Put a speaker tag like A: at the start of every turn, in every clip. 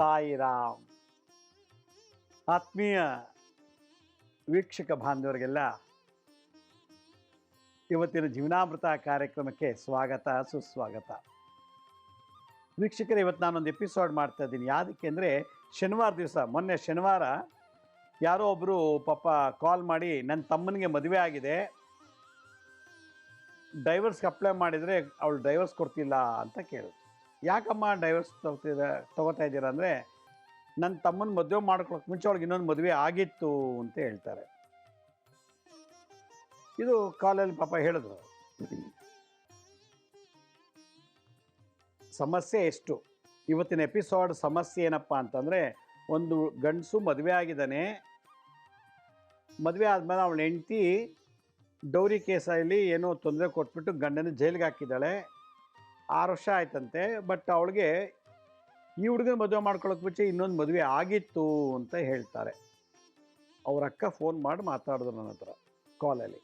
A: ಸಾಯಿರಾಮ್. ಆತ್ಮೀಯ ವೀಕ್ಷಕ ಬಾಂಧವರಿಗೆಲ್ಲ, ಇವತ್ತಿನ ಜೀವನಾಮೃತ ಕಾರ್ಯಕ್ರಮಕ್ಕೆ ಸ್ವಾಗತ, ಸುಸ್ವಾಗತ. ವೀಕ್ಷಕರೇ, ಇವತ್ತು ನಾನೊಂದು ಎಪಿಸೋಡ್ ಮಾಡ್ತಾ ಇದ್ದೀನಿ. ಯಾವುದಕ್ಕೆ ಅಂದರೆ, ಶನಿವಾರ ದಿವಸ, ಮೊನ್ನೆ ಶನಿವಾರ ಯಾರೋ ಒಬ್ಬರು ಪಾಪ ಕಾಲ್ ಮಾಡಿ ನನ್ನ ತಮ್ಮನಿಗೆ ಮದುವೆ ಆಗಿದೆ. ಡೈವರ್ಸ್ಗೆ ಅಪ್ಲೈ ಮಾಡಿದರೆ, ಅವಳು ಡೈವರ್ಸ್ ಕೊಡ್ತಿಲ್ಲ ಅಂತ ಕೇಳಿದ್ರು. ಯಾಕಮ್ಮ ಡೈವರ್ಸ್ ತಗೋತಿದ ತಗೋತಾ ಇದ್ದೀರ ಅಂದರೆ ನನ್ನ ತಮ್ಮನ ಮದುವೆ ಮಾಡ್ಕೊಳಕ್ಕೆ ಮುಂಚೆ ಅವಳಿಗೆ ಇನ್ನೊಂದು ಮದುವೆ ಆಗಿತ್ತು ಅಂತ ಹೇಳ್ತಾರೆ. ಇದು ಕಾಲಲ್ಲಿ ಪಾಪ ಹೇಳಿದ್ರು. ಸಮಸ್ಯೆ ಎಷ್ಟು? ಇವತ್ತಿನ ಎಪಿಸೋಡ್ ಸಮಸ್ಯೆ ಏನಪ್ಪ ಅಂತಂದರೆ ಒಂದು ಗಂಡಸು ಮದುವೆ ಆಗಿದ್ದಾನೆ. ಮದುವೆ ಆದಮೇಲೆ ಅವಳು ಹೆಂಡ್ತಿ ಡೌರಿ ಕೇಸಲ್ಲಿ ಏನೋ ತೊಂದರೆ ಕೊಟ್ಬಿಟ್ಟು ಗಂಡನ ಜೈಲಿಗೆ ಹಾಕಿದ್ದಾಳೆ. ಆರು ವರ್ಷ ಆಯ್ತಂತೆ ಬಟ್ ಅವಳಿಗೆ ಈ ಹುಡುಗನ ಮದುವೆ ಮಾಡ್ಕೊಳಕ್ಕೆ ಮುಂಚೆ ಇನ್ನೊಂದು ಮದುವೆ ಆಗಿತ್ತು ಅಂತ ಹೇಳ್ತಾರೆ. ಅವ್ರ ಅಕ್ಕ ಫೋನ್ ಮಾಡಿ ಮಾತಾಡಿದ್ರು ನನ್ನ ಹತ್ರ ಕಾಲಲ್ಲಿ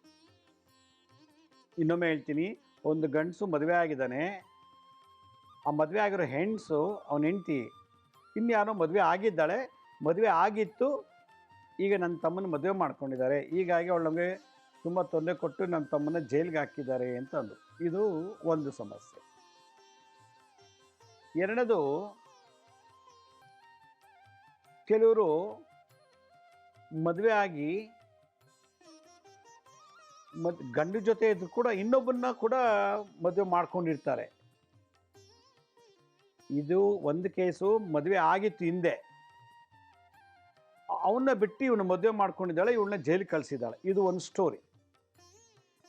A: ಇನ್ನೊಮ್ಮೆ ಹೇಳ್ತೀನಿ, ಒಂದು ಗಂಡಸು ಮದುವೆ ಆಗಿದ್ದಾನೆ, ಆ ಮದುವೆ ಆಗಿರೋ ಹೆಣ್ಸು ಅವನ ಹೆಂಡ್ತಿ ಇನ್ಯಾರೋ ಮದುವೆ ಆಗಿದ್ದಾಳೆ, ಮದುವೆ ಆಗಿತ್ತು, ಈಗ ನನ್ನ ತಮ್ಮನ ಮದುವೆ ಮಾಡ್ಕೊಂಡಿದ್ದಾರೆ, ಹೀಗಾಗಿ ಅವಳು ನಮಗೆ ತುಂಬ ತೊಂದರೆ ಕೊಟ್ಟು ನನ್ನ ತಮ್ಮನ ಜೈಲಿಗೆ ಹಾಕಿದ್ದಾರೆ ಅಂತ ಅಂದರು. ಇದು ಒಂದು ಸಮಸ್ಯೆ. ಎರಡನೇದು ಕೆಲವರು ಮದುವೆ ಆಗಿ ಮದ್, ಗಂಡು ಜೊತೆ ಇದ್ರು ಕೂಡ ಇನ್ನೊಬ್ಬನ್ನ ಕೂಡ ಮದುವೆ ಮಾಡ್ಕೊಂಡಿರ್ತಾರೆ. ಇದು ಒಂದು ಕೇಸು ಮದುವೆ ಆಗಿತ್ತು ಹಿಂದೆ. ಅವನ್ನ ಬಿಟ್ಟು ಇವನು ಮದುವೆ ಮಾಡ್ಕೊಂಡಿದ್ದಾಳೆ, ಇವಳನ್ನ ಜೈಲಿಗೆ ಕಳಿಸಿದ್ದಾಳೆ. ಇದು ಒಂದು ಸ್ಟೋರಿ.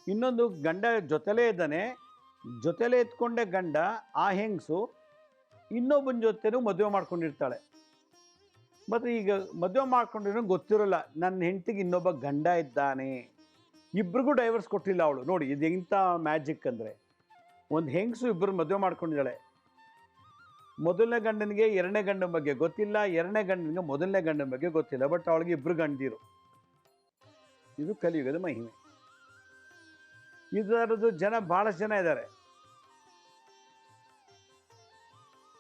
A: ಇನ್ನೊಂದು ಗಂಡ ಜೊತೆಲೇ ಇದ್ದಾನೆ. ಜೊತೆಲೇ ಎತ್ಕೊಂಡೆ ಗಂಡ ಆ ಹೆಂಗಸು ಇನ್ನೊಬ್ಬನ ಜೊತೆನೂ ಮದುವೆ ಮಾಡ್ಕೊಂಡಿರ್ತಾಳೆ. ಮತ್ತು ಈಗ ಮದುವೆ ಮಾಡ್ಕೊಂಡಿರೋ ಗೊತ್ತಿರೋಲ್ಲ, ನನ್ನ ಹೆಂಡತಿಗೆ ಇನ್ನೊಬ್ಬ ಗಂಡ ಇದ್ದಾನೆ. ಇಬ್ರಿಗೂ ಡೈವರ್ಸ್ ಕೊಟ್ಟಿಲ್ಲ ಅವಳು. ನೋಡಿ, ಇದು ಎಂಥ ಮ್ಯಾಜಿಕ್ ಅಂದರೆ. ಒಂದು ಹೆಂಗಸು ಇಬ್ಬರು ಮದುವೆ ಮಾಡ್ಕೊಂಡಿದ್ದಾಳೆ. ಮೊದಲನೇ ಗಂಡನಿಗೆ ಎರಡನೇ ಗಂಡನ ಬಗ್ಗೆ ಗೊತ್ತಿಲ್ಲ, ಎರಡನೇ ಗಂಡನಿಗೆ ಮೊದಲನೇ ಗಂಡನ ಬಗ್ಗೆ ಗೊತ್ತಿಲ್ಲ ಬಟ್ ಅವಳಿಗೆ ಇಬ್ಬರು ಗಂಡಿರು. ಇದು ಕಲಿಯುಗದ ಮಹಿಮೆ. ಇದರದ್ದು ಜನ ಭಾಳಷ್ಟು ಜನ ಇದ್ದಾರೆ.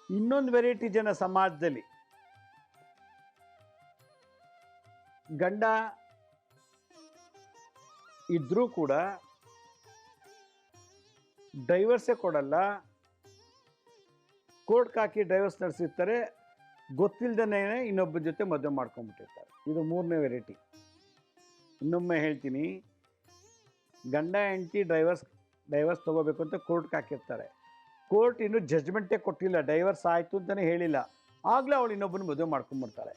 A: ಇನ್ನೊಂದು ವೆರೈಟಿ ಜನ ಸಮಾಜದಲ್ಲಿ. ಗಂಡ ಇದ್ರೂ ಕೂಡ ಡೈವರ್ಸೇ ಕೊಡಲ್ಲ. ಕೋರ್ಟ್ಗೆ ಹಾಕಿ ಡೈವರ್ಸ್ ನಡೆಸಿರ್ತಾರೆ. ಗೊತ್ತಿಲ್ಲದೇ ಇನ್ನೊಬ್ಬರ ಜೊತೆ ಮದುವೆ ಮಾಡ್ಕೊಂಡ್ಬಿಟ್ಟಿರ್ತಾರೆ. ಇದು ಮೂರನೇ ವೆರೈಟಿ ಇನ್ನೊಮ್ಮೆ ಹೇಳ್ತೀನಿ. ಗಂಡ, ಹೆಂಡತಿ ಡ್ರೈವರ್ಸ್ ಡೈವರ್ಸ್ ತೊಗೋಬೇಕು ಅಂತ ಕೋರ್ಟ್ಗೆ ಹಾಕಿರ್ತಾರೆ. ಕೋರ್ಟ್ ಇನ್ನೂ ಜಜ್ಮೆಂಟೇ ಕೊಟ್ಟಿಲ್ಲ ಡೈವರ್ಸ್ ಆಯಿತು ಅಂತಲೇ ಹೇಳಿಲ್ಲ. ಆಗಲೇ ಅವಳು ಇನ್ನೊಬ್ಬನ ಮದುವೆ ಮಾಡ್ಕೊಂಡ್ಬಿಡ್ತಾಳೆ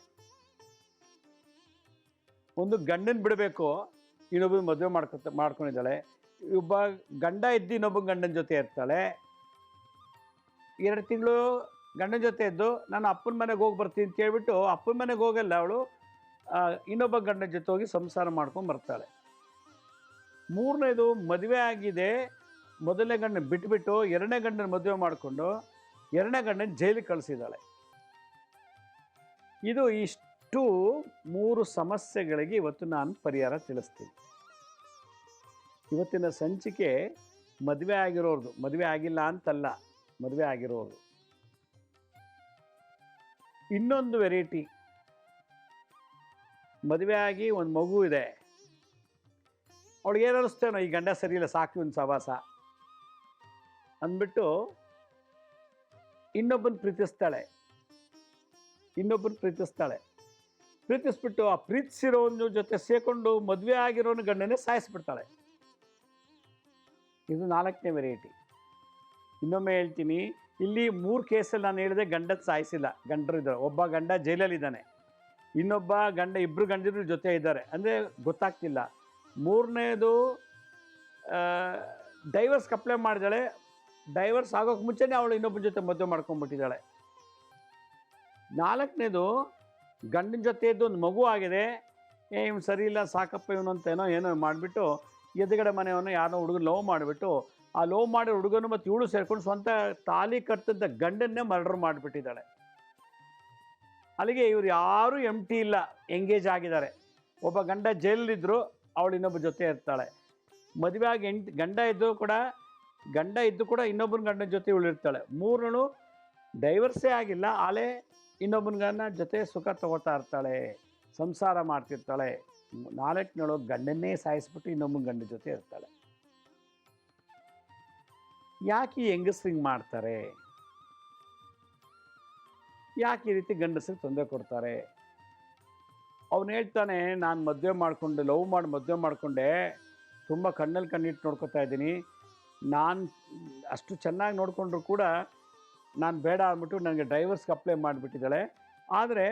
A: ಒಂದು ಗಂಡನ ಬಿಡಬೇಕು, ಇನ್ನೊಬ್ಬನ ಮದುವೆ ಮಾಡ್ಕೊತ, ಮಾಡ್ಕೊಂಡಿದ್ದಾಳೆ. ಒಬ್ಬ ಗಂಡ ಇದ್ದು ಇನ್ನೊಬ್ಬ ಗಂಡನ ಜೊತೆ ಇರ್ತಾಳೆ. ಎರಡು ತಿಂಗಳು ಗಂಡನ ಜೊತೆ ಇದ್ದು, ನಾನು ಅಪ್ಪನ ಮನೆಗೆ ಹೋಗಿ ಬರ್ತೀನಿ ಅಂತ ಹೇಳ್ಬಿಟ್ಟು ಅಪ್ಪನ ಮನೆಗೆ ಹೋಗಲ್ಲ ಅವಳು ಇನ್ನೊಬ್ಬ ಗಂಡನ ಜೊತೆ ಹೋಗಿ ಸಂಸಾರ ಮಾಡ್ಕೊಂಡು ಬರ್ತಾಳೆ. ಮೂರನೇದು ಮದುವೆ ಆಗಿದೆ. ಮೊದಲನೇ ಗಂಡನ ಬಿಟ್ಬಿಟ್ಟು ಎರಡನೇ ಗಂಡನ ಮದುವೆ ಮಾಡಿಕೊಂಡು ಎರಡನೇ ಗಂಡನ ಜೈಲಿಗೆ ಕಳಿಸಿದ್ದಾಳೆ. ಇದು ಇಷ್ಟು ಮೂರು ಸಮಸ್ಯೆಗಳಿಗೆ ಇವತ್ತು ನಾನು ಪರಿಹಾರ ತಿಳಿಸ್ತೀನಿ. ಇವತ್ತಿನ ಸಂಚಿಕೆ ಮದುವೆ ಆಗಿರೋರ್ದು. ಮದುವೆ ಆಗಿಲ್ಲ ಅಂತಲ್ಲ, ಮದುವೆ ಆಗಿರೋರು ಇನ್ನೊಂದು ವೆರೈಟಿ. ಮದುವೆ ಆಗಿ ಒಂದು ಮಗು ಇದೆ. ಅವಳಿಗೆ ಏನು ಅನ್ನಿಸ್ತೇನೋ ಈ ಗಂಡ ಸರಿಯಿಲ್ಲ ಸಾಕು ಒಂದು ಸವಾಸ. ಅಂದ್ಬಿಟ್ಟು ಇನ್ನೊಬ್ಬನ ಪ್ರೀತಿಸ್ತಾಳೆ. ಇನ್ನೊಬ್ಬನ ಪ್ರೀತಿಸ್ತಾಳೆ. ಪ್ರೀತಿಸ್ಬಿಟ್ಟು ಆ ಪ್ರೀತಿಸಿರೋನ ಜೊತೆ ಸೇಕೊಂಡು ಮದುವೆ ಆಗಿರೋನ ಗಂಡನೇ ಸಾಯಿಸ್ಬಿಡ್ತಾಳೆ. ಇದು ನಾಲ್ಕನೇ ವೆರೈಟಿ ಇನ್ನೊಮ್ಮೆ ಹೇಳ್ತೀನಿ, ಇಲ್ಲಿ ಮೂರು ಕೇಸಲ್ಲಿ ನಾನು ಹೇಳಿದೆ ಗಂಡದ ಸಾಯಿಸಿಲ್ಲ. ಗಂಡರು ಇದ್ದಾರೆ. ಒಬ್ಬ ಗಂಡ ಜೈಲಲ್ಲಿದ್ದಾನೆ. ಇನ್ನೊಬ್ಬ ಗಂಡ ಇಬ್ಬರು ಗಂಡಿದ್ರು ಜೊತೆ ಇದ್ದಾರೆ. ಅಂದರೆ ಗೊತ್ತಾಗ್ತಿಲ್ಲ. ಮೂರನೇದು ಡೈವರ್ಸ್ಗೆ ಅಪ್ಲೈ ಮಾಡಿದಾಳೆ. ಡೈವರ್ಸ್ ಆಗೋಕ್ಕೆ ಮುಂಚೆನೇ ಅವಳು ಇನ್ನೊಬ್ಬನ ಜೊತೆ ಮದುವೆ ಮಾಡ್ಕೊಂಡ್ಬಿಟ್ಟಿದ್ದಾಳೆ ನಾಲ್ಕನೇದು, ಗಂಡನ ಜೊತೆ ಇದ್ದು ಒಂದು ಮಗು ಆಗಿದೆ. ಏ, ಇವ್ನು ಸರಿ ಇಲ್ಲ, ಸಾಕಪ್ಪ ಇವನು ಅಂತ ಏನೋ ಏನೋ ಮಾಡಿಬಿಟ್ಟು ಎದುಗಡೆ ಮನೆಯವನು ಯಾರನ್ನೋ ಹುಡುಗನ ಲವ್ ಮಾಡಿಬಿಟ್ಟು, ಆ ಲವ್ ಮಾಡಿರೋ ಹುಡುಗನು ಮತ್ತು ಇವಳು ಸೇರ್ಕೊಂಡು ಸ್ವಂತ ತಾಲಿ ಕಟ್ಟಿದ್ದ ಗಂಡನ್ನೇ ಮರ್ಡರ್ ಮಾಡಿಬಿಟ್ಟಿದ್ದಾಳೆ. ಅಲ್ಲಿಗೆ ಇವ್ರು ಯಾರೂ ಎಂ ಟಿ ಇಲ್ಲ ಎಂಗೇಜ್ ಆಗಿದ್ದಾರೆ. ಒಬ್ಬ ಗಂಡ ಜೈಲಲ್ಲಿದ್ದರು ಅವಳು ಇನ್ನೊಬ್ಬ ಜೊತೆ ಇರ್ತಾಳೆ. ಮದುವೆ ಆಗಿ ಎಂಟು ಗಂಡ ಇದ್ದರೂ ಕೂಡ ಗಂಡ ಇದ್ದು ಕೂಡ ಇನ್ನೊಬ್ಬನ ಗಂಡನ ಜೊತೆ ಉಳಿರ್ತಾಳೆ. ಮೂರನು ಡೈವರ್ಸೇ ಆಗಿಲ್ಲ, ಆಲೇ ಇನ್ನೊಬ್ಬನ ಗಂಡನ ಜೊತೆ ಸುಖ ತಗೋತಾ ಇರ್ತಾಳೆ, ಸಂಸಾರ ಮಾಡ್ತಿರ್ತಾಳೆ. ನಾಲ್ಕನೇಳು ಗಂಡನ್ನೇ ಸಾಯಿಸ್ಬಿಟ್ಟು ಇನ್ನೊಬ್ಬನ ಗಂಡ ಜೊತೆ ಇರ್ತಾಳೆ. ಯಾಕೆ ಈ ಹೆಂಗಸ್ರಿಂಗ್ ಮಾಡ್ತಾರೆ? ಯಾಕೆ ಈ ರೀತಿ ಗಂಡಸ್ರಿಗೆ ತೊಂದರೆ ಕೊಡ್ತಾರೆ? ಅವನು ಹೇಳ್ತಾನೆ, ನಾನು ಮದುವೆ ಮಾಡಿಕೊಂಡು, ಲವ್ ಮಾಡಿ ಮದುವೆ ಮಾಡಿಕೊಂಡೆ, ತುಂಬ ಕಣ್ಣಲ್ಲಿ ಕಣ್ಣಿಟ್ಟು ನೋಡ್ಕೊತಾ ಇದ್ದೀನಿ. ನಾನು ಅಷ್ಟು ಚೆನ್ನಾಗಿ ನೋಡಿಕೊಂಡ್ರು ಕೂಡ ನಾನು ಬೇಡ ಅಂದ್ಬಿಟ್ಟು ನನಗೆ ಡ್ರೈವರ್ಸ್ಗೆ ಅಪ್ಲೈ ಮಾಡಿಬಿಟ್ಟಿದ್ದಾಳೆ. ಆದರೆ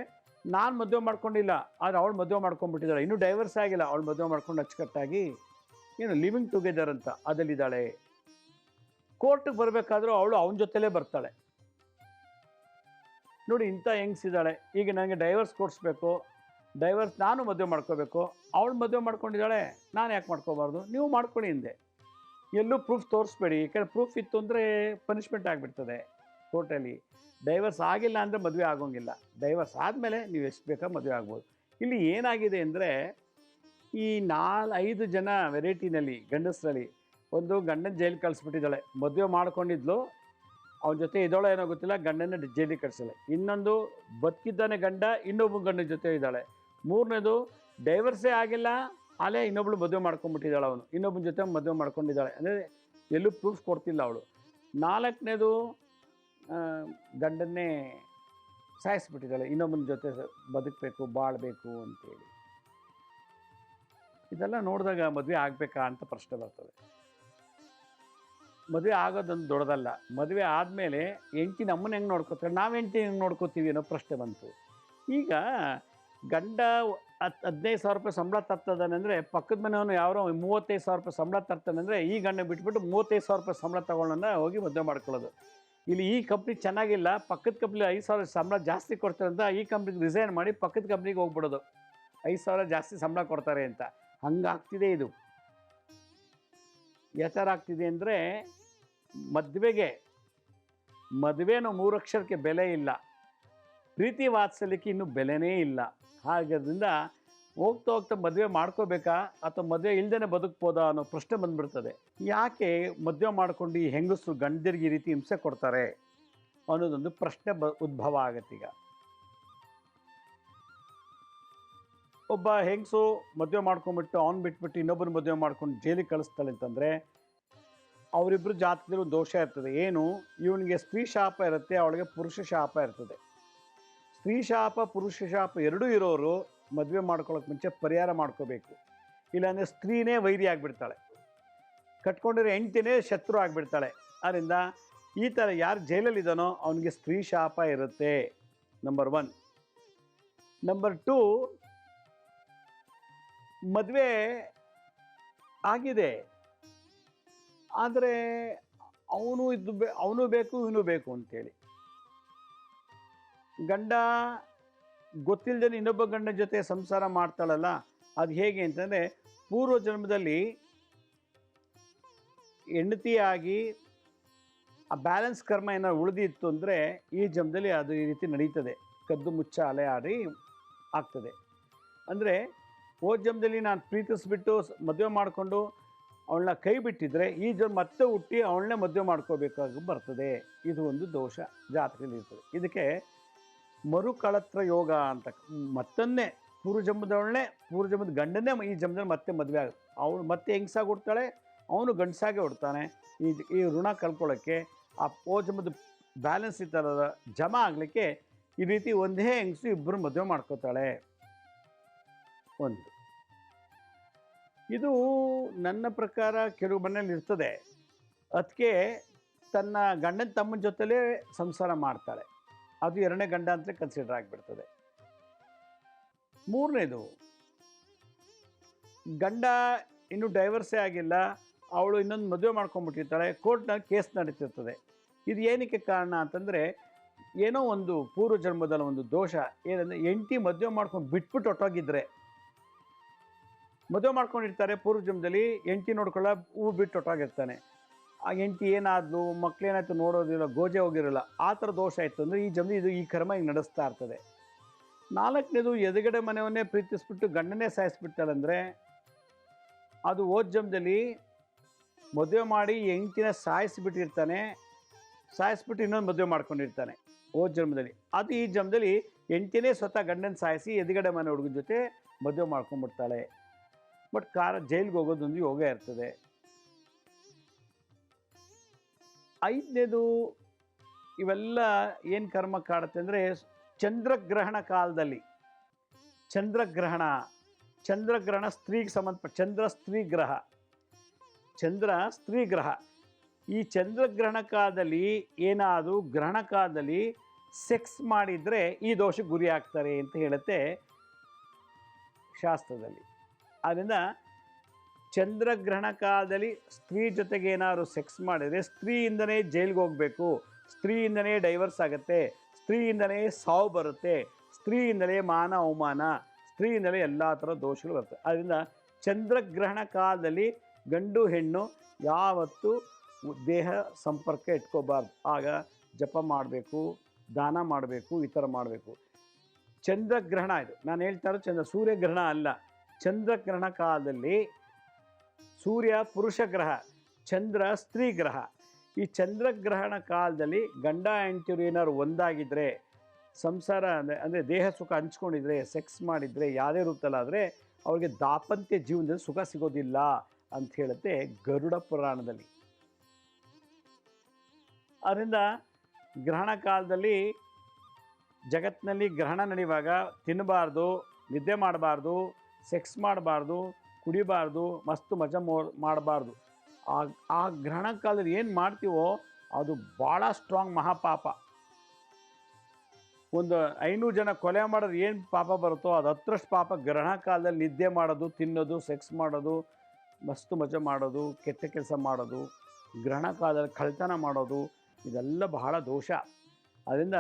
A: ನಾನು ಮದುವೆ ಮಾಡ್ಕೊಂಡಿಲ್ಲ, ಆದರೆ ಅವಳು ಮದುವೆ ಮಾಡ್ಕೊಂಡ್ಬಿಟ್ಟಿದ್ದಾಳೆ. ಇನ್ನೂ ಡೈವರ್ಸ್ ಆಗಿಲ್ಲ, ಅವಳು ಮದುವೆ ಮಾಡ್ಕೊಂಡು ಅಚ್ಚುಕಟ್ಟಾಗಿ ಏನು ಲಿವಿಂಗ್ ಟುಗೆದರ್ ಅಂತ ಅದಲ್ಲಿದ್ದಾಳೆ ಕೋರ್ಟಿಗೆ ಬರಬೇಕಾದ್ರೂ ಅವಳು ಅವನ ಜೊತೆಲೇ ಬರ್ತಾಳೆ. ನೋಡಿ ಇಂಥ ಹೆಂಗ್ಸಿದ್ದಾಳೆ ಈಗ ನನಗೆ ಡೈವರ್ಸ್ ಕೊಡಿಸ್ಬೇಕು ಡೈವರ್ಸ್ ನಾನು ಮದುವೆ ಮಾಡ್ಕೋಬೇಕು, ಅವಳು ಮದುವೆ ಮಾಡ್ಕೊಂಡಿದ್ದಾಳೆ, ನಾನು ಯಾಕೆ ಮಾಡ್ಕೋಬಾರ್ದು? ನೀವು ಮಾಡ್ಕೊಳ್ಳಿ ಹಿಂದೆ. ಎಲ್ಲೂ ಪ್ರೂಫ್ ತೋರಿಸ್ಬೇಡಿ. ಯಾಕಂದ್ರೆ ಪ್ರೂಫ್ ಇತ್ತು ಅಂದರೆ ಪನಿಷ್ಮೆಂಟ್ ಆಗಿಬಿಡ್ತದೆ ಕೋರ್ಟಲ್ಲಿ ಡೈವರ್ಸ್ ಆಗಿಲ್ಲ ಅಂದರೆ ಮದುವೆ ಆಗೋಂಗಿಲ್ಲ. ಡೈವರ್ಸ್ ಆದಮೇಲೆ ನೀವು ಎಷ್ಟು ಬೇಕಾ ಮದುವೆ ಆಗ್ಬೋದು. ಇಲ್ಲಿ ಏನಾಗಿದೆ ಅಂದರೆ ಈ ನಾಲ್, ಐದು ಜನ ವೆರೈಟಿನಲ್ಲಿ, ಗಂಡಸರಲ್ಲಿ ಒಂದು ಗಂಡನ ಜೈಲಿಗೆ ಕಳಿಸ್ಬಿಟ್ಟಿದ್ದಾಳೆ. ಮದುವೆ ಮಾಡ್ಕೊಂಡಿದ್ಲು. ಅವನ ಜೊತೆ ಇದ್ದಾಳೆ ಏನೋ ಗೊತ್ತಿಲ್ಲ ಗಂಡನ ಜೈಲಿಗೆ ಕಳಿಸಲ್ಲ ಇನ್ನೊಂದು ಬದುಕಿದ್ದಾನೆ ಗಂಡ, ಇನ್ನೊಬ್ಬ ಗಂಡನ ಜೊತೆ ಇದ್ದಾಳೆ. ಮೂರನೇದು ಡೈವರ್ಸೇ ಆಗಿಲ್ಲ. ಅಲ್ಲೇ ಇನ್ನೊಬ್ಳು ಮದುವೆ ಮಾಡ್ಕೊಂಡ್ಬಿಟ್ಟಿದ್ದಾಳೆ ಅವನು. ಇನ್ನೊಬ್ಬನ ಜೊತೆ ಮದುವೆ ಮಾಡ್ಕೊಂಡಿದ್ದಾಳೆ. ಅಂದರೆ ಎಲ್ಲೂ ಪ್ರೂಫ್ ಕೊಡ್ತಿಲ್ಲ ಅವಳು. ನಾಲ್ಕನೇದು ಗಂಡನ್ನೇ ಸಾಯಿಸ್ಬಿಟ್ಟಿದ್ದಾಳೆ. ಇನ್ನೊಬ್ಬನ ಜೊತೆ ಬದುಕಬೇಕು, ಬಾಳಬೇಕು ಅಂತೇಳಿ. ಇದೆಲ್ಲ ನೋಡಿದಾಗ ಮದುವೆ ಆಗಬೇಕಾ ಅಂತ ಪ್ರಶ್ನೆ ಬರ್ತದೆ. ಮದುವೆ ಆಗೋದೊಂದು ದೊಡ್ಡದಲ್ಲ. ಮದುವೆ ಆದಮೇಲೆ ಹೆಂಡತಿ ನಮ್ಮನ್ನ ಹೆಂಗೆ ನೋಡ್ಕೋತಾರೆ? ನಾವು ಹೆಂಡತಿ ಹೆಂಗೆ ನೋಡ್ಕೋತೀವಿ ಅನ್ನೋ ಪ್ರಶ್ನೆ ಬಂತು. ಈಗ ಗಂಡ ಹತ್ತು ಹದಿನೈದು ಸಾವಿರ ರೂಪಾಯಿ ಸಂಬಳ ತರ್ತದಾನೆ ಅಂದರೆ ಪಕ್ಕದ ಮನೆಯವನು ಯಾರೋ ಮೂವತ್ತೈದು ಸಾವಿರ ರೂಪಾಯಿ ಸಂಬಳ ತರ್ತಾನೆ ಅಂದರೆ ಈ ಗಂಡ ಬಿಟ್ಬಿಟ್ಟು ಮೂವತ್ತೈದು ಸಾವಿರ ರೂಪಾಯಿ ಸಂಬಳ ತಗೊಳ್ಳೋಣ ಹೋಗಿ ಮದುವೆ ಮಾಡ್ಕೊಳ್ಳೋದು. ಇಲ್ಲಿ ಈ ಕಂಪ್ನಿ ಚೆನ್ನಾಗಿಲ್ಲ, ಪಕ್ಕದ ಕಂಪ್ನಿ ಐದು ಸಾವಿರ ಸಂಬಳ ಜಾಸ್ತಿ ಕೊಡ್ತಾರೆ ಅಂತ ಈ ಕಂಪ್ನಿಗೆ ರಿಸೈನ್ ಮಾಡಿ ಪಕ್ಕದ ಕಂಪ್ನಿಗೆ ಹೋಗ್ಬಿಡೋದು. ಐದು ಸಾವಿರ ಜಾಸ್ತಿ ಸಂಬಳ ಕೊಡ್ತಾರೆ ಅಂತ. ಹಂಗಾಗ್ತಿದೆ ಇದು. ಯಾವ ಥರ ಆಗ್ತಿದೆ ಅಂದರೆ ಮದುವೆಗೆ, ಮದುವೆನೂ ಮೂರು ಅಕ್ಷರಕ್ಕೆ ಬೆಲೆ ಇಲ್ಲ. ಪ್ರೀತಿ ವಾತ್ಸಲ್ಯಕ್ಕೆ ಇನ್ನೂ ಬೆಲೆನೇ ಇಲ್ಲ. ಹಾಗಾದ್ರಿಂದ ಹೋಗ್ತಾ ಹೋಗ್ತಾ ಮದುವೆ ಮಾಡ್ಕೋಬೇಕಾ ಅಥವಾ ಮದುವೆ ಇಲ್ದೇನೆ ಬದುಕ್ಬೋದಾ ಅನ್ನೋ ಪ್ರಶ್ನೆ ಬಂದ್ಬಿಡ್ತದೆ. ಯಾಕೆ ಮದುವೆ ಮಾಡ್ಕೊಂಡು ಈ ಹೆಂಗಸರು ಗಂಡರಿಗೆ ಈ ರೀತಿ ಹಿಂಸೆ ಕೊಡ್ತಾರೆ ಅನ್ನೋದೊಂದು ಪ್ರಶ್ನೆ ಬ, ಉದ್ಭವ ಆಗತ್ತೆ ಈಗ. ಒಬ್ಬ ಹೆಂಗಸು ಮದುವೆ ಮಾಡ್ಕೊಂಡ್ಬಿಟ್ಟು ಅವ್ನು ಬಿಟ್ಬಿಟ್ಟು ಇನ್ನೊಬ್ಬರು ಮದುವೆ ಮಾಡ್ಕೊಂಡು ಜೈಲಿಗೆ ಕಳಿಸ್ತಾಳೆ ಅಂತಂದರೆ ಅವರಿಬ್ಬರು ಜಾತಕದಲ್ಲಿ ದೋಷ ಇರ್ತದೆ. ಏನು? ಇವನಿಗೆ ಸ್ತ್ರೀ ಶಾಪ ಇರುತ್ತೆ, ಅವಳಿಗೆ ಪುರುಷ ಶಾಪ ಇರ್ತದೆ. ಸ್ತ್ರೀ ಶಾಪ, ಪುರುಷ ಶಾಪ ಎರಡೂ ಇರೋರು ಮದುವೆ ಮಾಡ್ಕೊಳ್ಳೋಕೆ ಮುಂಚೆ ಪರಿಹಾರ ಮಾಡ್ಕೋಬೇಕು. ಇಲ್ಲಾಂದರೆ ಸ್ತ್ರೀನೇ ವೈರಿ ಆಗಿಬಿಡ್ತಾಳೆ. ಕಟ್ಕೊಂಡಿರೋ ಹೆಂಡ್ತಿನೇ ಶತ್ರು ಆಗಿಬಿಡ್ತಾಳೆ. ಆದ್ದರಿಂದ ಈ ಥರ ಯಾರು ಜೈಲಲ್ಲಿದ್ದಾನೋ ಅವನಿಗೆ ಸ್ತ್ರೀ ಶಾಪ ಇರುತ್ತೆ ನಂಬರ್ ಒನ್ ನಂಬರ್ ಟೂ ಮದುವೆ ಆಗಿದೆ. ಆದರೆ ಅವನು ಇದು ಬೇ, ಅವನು ಬೇಕು, ಇವನು ಬೇಕು ಅಂತೇಳಿ. ಗಂಡ ಗೊತ್ತಿಲ್ಲದೇ ಇನ್ನೊಬ್ಬ ಗಂಡನ ಜೊತೆ ಸಂಸಾರ ಮಾಡ್ತಾಳಲ್ಲ, ಅದು ಹೇಗೆ ಅಂತಂದರೆ ಪೂರ್ವ ಜನ್ಮದಲ್ಲಿ ಹೆಂಡತಿಯಾಗಿ ಆ ಬ್ಯಾಲೆನ್ಸ್ ಕರ್ಮ ಏನಾದ್ರು ಉಳಿದಿತ್ತು ಅಂದರೆ ಈ ಜನ್ಮದಲ್ಲಿ ಅದು ಈ ರೀತಿ ನಡೀತದೆ. ಕದ್ದು ಮುಚ್ಚ, ಅಲೆ ಆಗ್ತದೆ. ಅಂದರೆ ಹೋದ ಜನ್ಮದಲ್ಲಿ ನಾನು ಪ್ರೀತಿಸ್ಬಿಟ್ಟು ಮದುವೆ ಮಾಡಿಕೊಂಡು ಅವಳನ್ನ ಕೈ ಬಿಟ್ಟಿದ್ರೆ ಈ ಜನ್ಮ ಮತ್ತೆ ಹುಟ್ಟಿ ಅವಳನ್ನೇ ಮದುವೆ ಮಾಡ್ಕೋಬೇಕಾಗಿ ಬರ್ತದೆ. ಇದು ಒಂದು ದೋಷ ಜಾತಕದಲ್ಲಿ ಇರ್ತದೆ. ಇದಕ್ಕೆ ಮರುಕಳತ್ರ ಯೋಗ ಅಂತ. ಮತ್ತನ್ನೇ ಪೂರ್ವ ಜನ್ಮದವಳನ್ನೇ ಪೂರ್ವ ಗಂಡನ್ನೇ ಈ ಜನ್ಮದಲ್ಲಿ ಮತ್ತೆ ಮದುವೆ ಆಗುತ್ತೆ. ಅವಳು ಮತ್ತೆ ಹೆಂಗ್ಸಾಗಿ ಹುಡ್ತಾಳೆ ಅವನು ಗಂಡಸಾಗೆ ಹುಡ್ತಾನೆ. ಈ ಈ ಋಣ ಕಳ್ಕೊಳ್ಳೋಕ್ಕೆ ಆ ಪೋ ಬ್ಯಾಲೆನ್ಸ್ ಥರದ ಜಮಾ ಆಗಲಿಕ್ಕೆ ಈ ರೀತಿ ಒಂದೇ ಹೆಂಗಸು ಇಬ್ಬರು ಮದುವೆ ಮಾಡ್ಕೋತಾಳೆ. ಒಂದು. ಇದು ನನ್ನ ಪ್ರಕಾರ ಕೆಲವು ಮನೇಲಿ ಇರ್ತದೆ. ಅದಕ್ಕೆ ತನ್ನ ಗಂಡನ ತಮ್ಮನ ಜೊತೆಲೇ ಸಂಸಾರ ಮಾಡ್ತಾಳೆ. ಅದು ಎರಡನೇ ಗಂಡ ಅಂತಲೇ ಕನ್ಸಿಡರ್ ಆಗಿಬಿಡ್ತದೆ. ಮೂರನೇದು, ಗಂಡ ಇನ್ನೂ ಡೈವರ್ಸೇ ಆಗಿಲ್ಲ, ಅವಳು ಇನ್ನೊಂದು ಮದುವೆ ಮಾಡ್ಕೊಂಡ್ಬಿಟ್ಟಿರ್ತಾಳೆ ಕೋರ್ಟ್ನಲ್ಲಿ ಕೇಸ್ ನಡೀತಿರ್ತದೆ. ಇದು ಏನಕ್ಕೆ ಕಾರಣ ಅಂತಂದರೆ, ಏನೋ ಒಂದು ಪೂರ್ವ ಜನ್ಮದಲ್ಲಿ ಒಂದು ದೋಷ, ಏನಂದರೆ ಎಂಟಿ ಮದುವೆ ಮಾಡ್ಕೊಂಡು ಬಿಟ್ಬಿಟ್ಟು ಹೊಟ್ಟೋಗಿದ್ರೆ ಮದುವೆ ಮಾಡ್ಕೊಂಡಿರ್ತಾರೆ ಪೂರ್ವ ಜನ್ಮದಲ್ಲಿ ಎಂಟಿ ನೋಡ್ಕೊಳ್ಳೋ ಹೂ ಬಿಟ್ಟು ಹೊಟ್ಟೋಗಿರ್ತಾನೆ ಆ ಹೆಂಡತಿ ಏನಾದ್ಲು, ಮಕ್ಳೇನಾಯ್ತು ನೋಡೋದಿಲ್ಲ, ಗೋಜೆ ಹೋಗಿರಲ್ಲ, ಆ ಥರ ದೋಷ ಆಯಿತು ಅಂದರೆ ಈ ಜನ್ಮ ಇದು ಈ ಕರ್ಮ ಹಿಂಗೆ ನಡೆಸ್ತಾ ಇರ್ತದೆ. ನಾಲ್ಕನೇದು ಎದುಗಡೆ ಮನೆಯವನ್ನೇ ಪ್ರೀತಿಸ್ಬಿಟ್ಟು ಗಂಡನೇ ಸಾಯಿಸ್ಬಿಡ್ತಾಳಂದರೆ ಅದು ಓದ್ ಜನ್ಮದಲ್ಲಿ ಮದುವೆ ಮಾಡಿ ಹೆಂಡತಿನ ಸಾಯಿಸಿಬಿಟ್ಟಿರ್ತಾನೆ, ಸಾಯಿಸ್ಬಿಟ್ಟು ಇನ್ನೊಂದು ಮದುವೆ ಮಾಡ್ಕೊಂಡಿರ್ತಾನೆ ಓ ಜನ್ಮದಲ್ಲಿ ಅದು ಈ ಜನ್ಮದಲ್ಲಿ ಹೆಂಡತಿನೇ ಸ್ವತಃ ಗಂಡನ ಸಾಯಿಸಿ ಎದುಗಡೆ ಮನೆ ಹುಡುಗನ ಜೊತೆ ಮದುವೆ ಮಾಡ್ಕೊಂಡ್ಬಿಡ್ತಾಳೆ ಬಟ್ ಕಾರ ಜೈಲಿಗೆ ಹೋಗೋದೊಂದು ಯೋಗ ಇರ್ತದೆ. ಐದನೇದು ಇವೆಲ್ಲ ಏನು ಕರ್ಮ ಕಾಡುತ್ತೆ ಅಂದರೆ ಚಂದ್ರಗ್ರಹಣ ಕಾಲದಲ್ಲಿ. ಚಂದ್ರಗ್ರಹಣ ಚಂದ್ರಗ್ರಹಣ ಸ್ತ್ರೀಗೆ ಸಂಬಂಧಪಟ್ಟ, ಚಂದ್ರ ಸ್ತ್ರೀ ಗ್ರಹ. ಚಂದ್ರ ಸ್ತ್ರೀ ಗ್ರಹ. ಈ ಚಂದ್ರಗ್ರಹಣ ಕಾಲದಲ್ಲಿ ಏನಾದರೂ ಗ್ರಹಣ ಕಾಲದಲ್ಲಿ ಸೆಕ್ಸ್ ಮಾಡಿದರೆ ಈ ದೋಷ ಗುರಿ ಆಗ್ತಾರೆ ಅಂತ ಹೇಳುತ್ತೆ ಶಾಸ್ತ್ರದಲ್ಲಿ. ಆದ್ದರಿಂದ ಚಂದ್ರಗ್ರಹಣ ಕಾಲದಲ್ಲಿ ಸ್ತ್ರೀ ಜೊತೆಗೆ ಏನಾದ್ರು ಸೆಕ್ಸ್ ಮಾಡಿದರೆ ಸ್ತ್ರೀಯಿಂದನೇ ಜೈಲಿಗೆ ಹೋಗಬೇಕು, ಸ್ತ್ರೀಯಿಂದನೇ ಡೈವರ್ಸ್ ಆಗುತ್ತೆ ಸ್ತ್ರೀಯಿಂದನೇ ಸಾವು ಬರುತ್ತೆ, ಸ್ತ್ರೀಯಿಂದಲೇ ಮಾನ ಅವಮಾನ, ಸ್ತ್ರೀಯಿಂದಲೇ ಎಲ್ಲ ಥರ ದೋಷಗಳು ಬರುತ್ತೆ. ಆದ್ದರಿಂದ ಚಂದ್ರಗ್ರಹಣ ಕಾಲದಲ್ಲಿ ಗಂಡು ಹೆಣ್ಣು ಯಾವತ್ತೂ ದೇಹ ಸಂಪರ್ಕ ಇಟ್ಕೋಬಾರ್ದು. ಆಗ ಜಪ ಮಾಡಬೇಕು, ದಾನ ಮಾಡಬೇಕು, ಈ ಥರ ಮಾಡಬೇಕು. ಚಂದ್ರಗ್ರಹಣ ಇದು. ನಾನು ಹೇಳ್ತಾ ಇರೋದು ಚಂದ್ರ, ಸೂರ್ಯಗ್ರಹಣ ಅಲ್ಲ. ಚಂದ್ರಗ್ರಹಣ ಕಾಲದಲ್ಲಿ ಸೂರ್ಯ ಪುರುಷ ಗ್ರಹ, ಚಂದ್ರ ಸ್ತ್ರೀ ಗ್ರಹ. ಈ ಚಂದ್ರಗ್ರಹಣ ಕಾಲದಲ್ಲಿ ಗಂಡ ಹೆಂಡತಿರು ಏನಾದ್ರು ಒಂದಾಗಿದ್ದರೆ ಸಂಸಾರ ಅಂದರೆ ಅಂದರೆ ದೇಹ ಸುಖ ಹಂಚ್ಕೊಂಡಿದ್ರೆ ಸೆಕ್ಸ್ ಮಾಡಿದರೆ, ಯಾವುದೇ ರೂಪದಲ್ಲಾದರೆ ಅವ್ರಿಗೆ ದಾಪಂತ್ಯ ಜೀವನದಲ್ಲಿ ಸುಖ ಸಿಗೋದಿಲ್ಲ ಅಂತ ಹೇಳುತ್ತೆ ಗರುಡ ಪುರಾಣದಲ್ಲಿ. ಅದರಿಂದ ಗ್ರಹಣ ಕಾಲದಲ್ಲಿ ಜಗತ್ತಿನಲ್ಲಿ ಗ್ರಹಣ ನಡೆಯುವಾಗ ತಿನ್ನಬಾರ್ದು, ನಿದ್ದೆ ಮಾಡಬಾರ್ದು ಸೆಕ್ಸ್ ಮಾಡಬಾರ್ದು ಕುಡಿಬಾರ್ದು, ಮಸ್ತು ಮಜಾ ಮೋ, ಮಾಡಬಾರ್ದು. ಆ ಆ ಗ್ರಹಣ ಕಾಲದಲ್ಲಿ ಏನು ಮಾಡ್ತೀವೋ ಅದು ಭಾಳ ಸ್ಟ್ರಾಂಗ್ ಮಹಾಪಾಪ. ಒಂದು ಐನೂರು ಜನ ಕೊಲೆ ಮಾಡೋದು ಏನು ಪಾಪ ಬರುತ್ತೋ ಅದು ಹತ್ತರಷ್ಟು ಪಾಪ ಗ್ರಹಣ ಕಾಲದಲ್ಲಿ ನಿದ್ದೆ ಮಾಡೋದು, ತಿನ್ನೋದು ಸೆಕ್ಸ್ ಮಾಡೋದು, ಮಸ್ತು ಮಜಾ ಮಾಡೋದು, ಕೆಟ್ಟ ಕೆಲಸ ಮಾಡೋದು ಗ್ರಹಣ ಕಾಲದಲ್ಲಿ ಕಳ್ತನ ಮಾಡೋದು, ಇದೆಲ್ಲ ಬಹಳ ದೋಷ. ಅದರಿಂದ